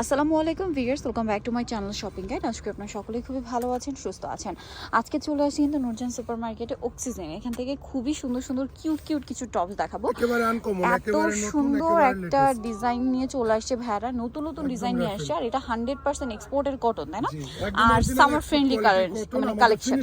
আসসালামু আলাইকুম viewers welcome back to my channel shopping guide আজকে আপনারা সকলেই খুবই ভালো আছেন সুস্থ আছেন। আজকে চলে আসি কিন্তু নুরজান সুপার মার্কেটে অক্সিজেন এখান থেকে খুবই সুন্দর সুন্দর কিউট কিউট কিছু টপস দেখাবো। এত সুন্দর একটা ডিজাইন নিয়ে চলে আসছে ভাইরা নতুন নতুন ডিজাইন নিয়ে আসছে আর এটা হান্ড্রেড পার্সেন্ট এক্সপোর্টের কটন তাই না? আর সামার ফ্রেন্ডলি মানে কালেকশন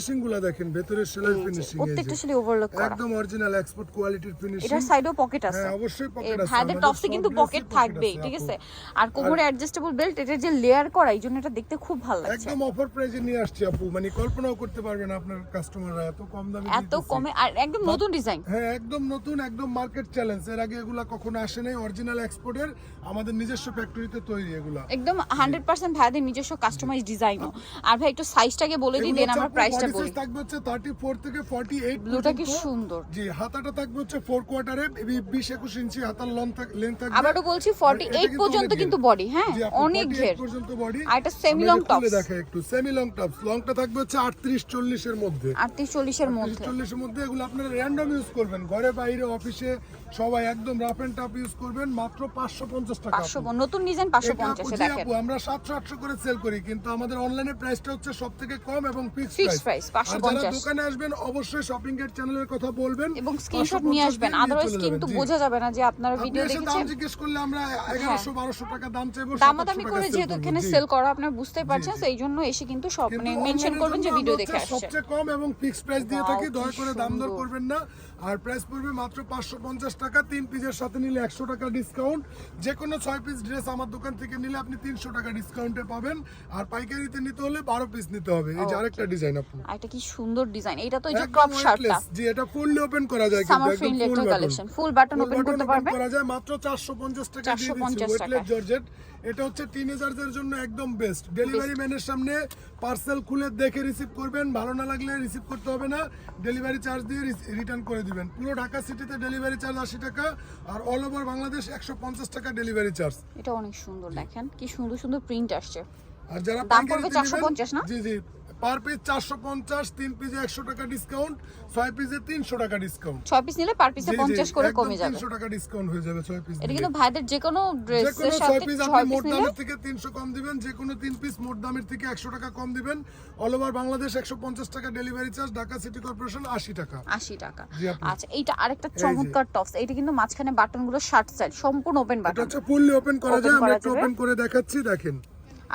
দেখেন সেলাই ফিনিশিং প্রত্যেকটা শুধু ওভারলোক করা। একদম অরিজিনাল এক্সপোর্ট কোয়ালিটির ফিনিশিং এটার সাইডেও পকেট আছে। হ্যাঁ অবশ্যই পকেট আছে। টপসে কিন্তু পকেট থাকবেই ঠিক আছে? আর কোমরে অ্যাডজাস্টেবল বেল্ট এটার যে লেয়ার করা এই জন্য এটা দেখতে খুব ভালো লাগছে। একদম অফার প্রাইজে নিয়ে আসছি আপু। মানে কল্পনাও করতে পারবেন না আপনার কাস্টমাররা এত কম দামে এত কমে আর একদম নতুন ডিজাইন হ্যাঁ একদম নতুন একদম মার্কেট চ্যালেঞ্জ এর আগে এগুলা কখনো আসে নাই অরিজিনাল এক্সপোর্টের আমাদের নিজস্ব ফ্যাক্টরিতে তৈরি এগুলা। একদম হান্ড্রেড পার্সেন্ট ভাইদের নিজস্ব কাস্টমাইজ ডিজাইনও আর ভাই একটু সাইজটাকে বলে দিই দেন আমরা প্রাইসটা বলি। থাকবে হচ্ছে 34 থেকে 48 ব্লুটা কি সুন্দর। জি হাতাটা থাকবে হচ্ছে ফোর কোয়ার্টারে বিশ একুশ ইঞ্চি হাতার লং লেন্থ থাকবে। আবারও বলছি আর 48 পর্যন্ত কিন্তু বডি হ্যাঁ। জি, অনেক ঘের। পর্যন্ত বডি আর এটা সেমি লং tops। দেখে একটু। সেমি লং টপস লংটা থাকবে হচ্ছে 38 40 এর মধ্যে। আটত্রিশ চল্লিশের মধ্যে। 40 এর মধ্যে এগুলো আপনারা র্যান্ডম ইউজ করবেন। ঘরে বাইরে অফিসে সবাই একদম রাফ এন্ড টাফ ইউজ করবেন মাত্র 550 টাকা পাঁচশো আপু। নতুন ডিজাইন পাঁচশো এটা আপু, পঞ্চাশে জি দেখেন আপু, আমরা 700 800 করে সেল করি কিন্তু আমাদের অনলাইনে প্রাইসটা হচ্ছে সবথেকে কম এবং ফিক্সড প্রাইস price, আর যারা দোকানে আসবেন অবশ্যই শপিং গেট চ্যানেলের কথা বলবেন এবং স্ক্রিনশট নিয়ে আসবেন আদারওয়াইজ কিন্তু বোঝা যাবে না যে আপনারা ভিডিও এসে দাম দেখেছেন। জিজ্ঞেস করলে আমরা এগারোশো বারোশো টাকা দাম চাইব দামাদামি 700 করে যেহেতু এখানে সেল করা আপনারা বুঝতেই পারছেন। তো এই জন্য এসে কিন্তু সব কিন্তু মানে মেনশন করবেন যে ভিডিও দেখে আসছে সবচেয়ে কম এবং ফিক্সড প্রাইস দিয়ে থাকি দয়া করে দাম দর করবেন না। আর প্রাইস পড়বে মাত্র পাঁচশো পঞ্চাশ টাকা তিন পিসের সাথে নিলে একশো টাকা ডিসকাউন্ট যে কোনো ছয় পিস ড্রেস আমার দোকান থেকে নিলে আপনি তিনশো টাকা ডিসকাউন্টে পাবেন। আর পাইকারিতে নিতে হলে বারো পিস নিতে হবে। এই যে আরেকটা ডিজাইন আপু আর এটা কি সুন্দর ডিজাইন এটা তো এই যে ক্রপ শার্টটা জি এটা ফুললি ওপেন করা যায় কিন্তু সামার ফ্রেন্ডলি ফুল একটা কালেকশন ফুল বাটন ওপেন করতে পারবেন করা যায়। মাত্র 450 টাকা দিয়ে 450 দিচ্ছি টাকা। জর্জেট এটা হচ্ছে টিনেজারদের জন্য একদম বেস্ট ডেলিভারি ম্যানের সামনে পার্সেল খুলে দেখে রিসিভ করবেন। ভালো না লাগলে রিসিভ করতে হবে না। ডেলিভারি চার্জ দিয়ে রিটার্ন করে দিবেন। পুরো ঢাকা সিটিতে ডেলিভারি চার্জ 80 টাকা আর অল ওভার বাংলাদেশ 150 টাকা ডেলিভারি চার্জ এটা অনেক সুন্দর দেখেন। কি সুন্দর সুন্দর প্রিন্ট আসছে। আর যারা দাম পড়বে চারশো পঞ্চাশ না? জি জি। পার পিস 450 তিন পিসে 100 টাকা ডিসকাউন্ট ছয় পিসে 300 টাকা ডিসকাউন্ট ছয় পিস নিলে পার পিসে পঞ্চাশ করে কমে যাবে। তিনশো টাকা ডিসকাউন্ট হয়ে যাবে ছয় পিস এটা কিন্তু ভাইদের যে কোনো ড্রেসের সাথে ছয় পিস আপনি মোট দামের থেকে তিনশো কম দিবেন যে কোনো তিন পিস মোট দামের থেকে একশো টাকা কম দিবেন। অল ওভার বাংলাদেশ একশো পঞ্চাশ টাকা delivery charge Dhaka city corporation আশি টাকা। আশি টাকা। আচ্ছা এইটা আরেকটা চমৎকার টপস এটা কিন্তু মাঝখানে বাটনগুলো শার্ট স্টাইল সম্পূর্ণ ওপেন এটা বাটন হচ্ছে ফুললি ওপেন করা যায় আমরা একটু ওপেন করে দেখাচ্ছি দেখেন।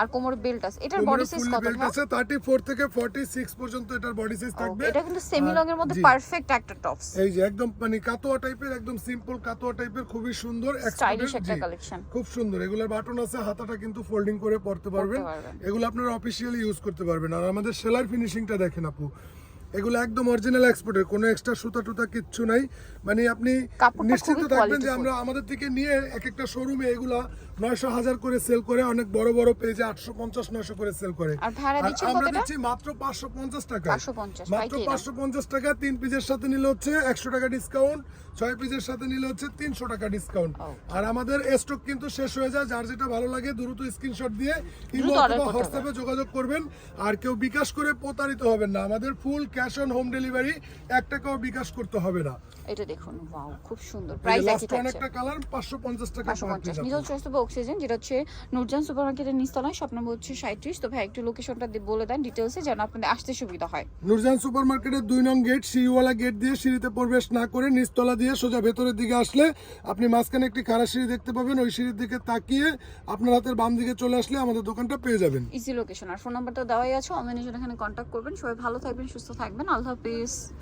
আর কোমর বেল্ট আছে। এটার বডি সাইজ কত বেল্ট আছে থার্টি ফোর থেকে ফর্টি সিক্স পর্যন্ত এটার বডি সাইজ থাকবে। এটা কিন্তু সেমি লং এর মধ্যে পারফেক্ট একটা টপস এই যে একদম মানে কাতোয়া টাইপের একদম সিম্পল কাতোয়া টাইপের খুবই সুন্দর স্টাইলিশ একটা কালেকশন খুব সুন্দর এগুলোর বাটন আছে হাতাটা কিন্তু ফোল্ডিং করে পরতে পারবেন। এগুলো আপনারা অফিসিয়ালি ইউজ করতে পারবেন। আর আমাদের সেলার ফিনিশিংটা দেখেন আপু। এগুলো একদম অরিজিনাল এক্সপোর্টের কোনো এক্সট্রা সুতা টুতা কিচ্ছু নাই। মানে আপনি নিশ্চিত থাকবেন যে আমরা আমাদের থেকে নিয়ে এক একটা শোরুমে এগুলা নয়শো হাজার করে সেল করে অনেক বড় বড় পেজে আটশো পঞ্চাশ নয়শো করে সেল করে। আমরা দিচ্ছি মাত্র পাঁচশো পঞ্চাশ টাকা মাত্র পাঁচশো পঞ্চাশ টাকা তিন পিসের সাথে নিলে হচ্ছে একশো টাকা ডিসকাউন্ট ছয় পিসের সাথে নিলে হচ্ছে তিনশো টাকা ডিসকাউন্ট আর আমাদের স্টক কিন্তু শেষ হয়ে যায় যার যেটা ভালো লাগে দ্রুত স্ক্রিনশট দিয়ে ইমো অথবা হোয়াটসঅ্যাপে যোগাযোগ করবেন আর কেউ বিকাশ করে প্রতারিত হবেন না। আমাদের full cash on home delivery এক টাকাও বিকাশ করতে হবে না। এটা দেখুন ওয়াও খুব সুন্দর। প্রাইস একই লাস্ট থাকছে। অনেকটা কালার পাঁচশো পঞ্চাশ টাকা পাঁচশো পঞ্চাশ। নিজল চয়েস তবে অক্সিজেন যেটা হচ্ছে নুরজান সুপার মার্কেটের নিস্তলায় স্বপ্ন নম্বর হচ্ছে সাঁত্রিশ তো ভাই একটু লোকেশনটা বলে দেন ডিটেলসে যেন আপনাদের আসতে সুবিধা হয়। নুরজান সুপার মার্কেটের দুই নং গেট সিঁড়িওয়ালা গেট দিয়ে সিঁড়িতে প্রবেশ না করে নিচতলা দিয়ে সোজা ভেতরের দিকে আসলে আপনি মাঝখানে একটি খাড়া সিঁড়ি দেখতে পাবেন। ওই সিঁড়ির দিকে তাকিয়ে আপনার হাতের বাম দিকে চলে আসলে আমাদের দোকানটা পেয়ে যাবেন। ইজি লোকেশন আর ফোন নাম্বার নাম্বারটা দেওয়াই আছে। অনলাইনে এখানে কন্ট্যাক্ট করবেন। সবাই ভালো থাকবেন সুস্থ থাকবেন আল্লাহ হাফিজ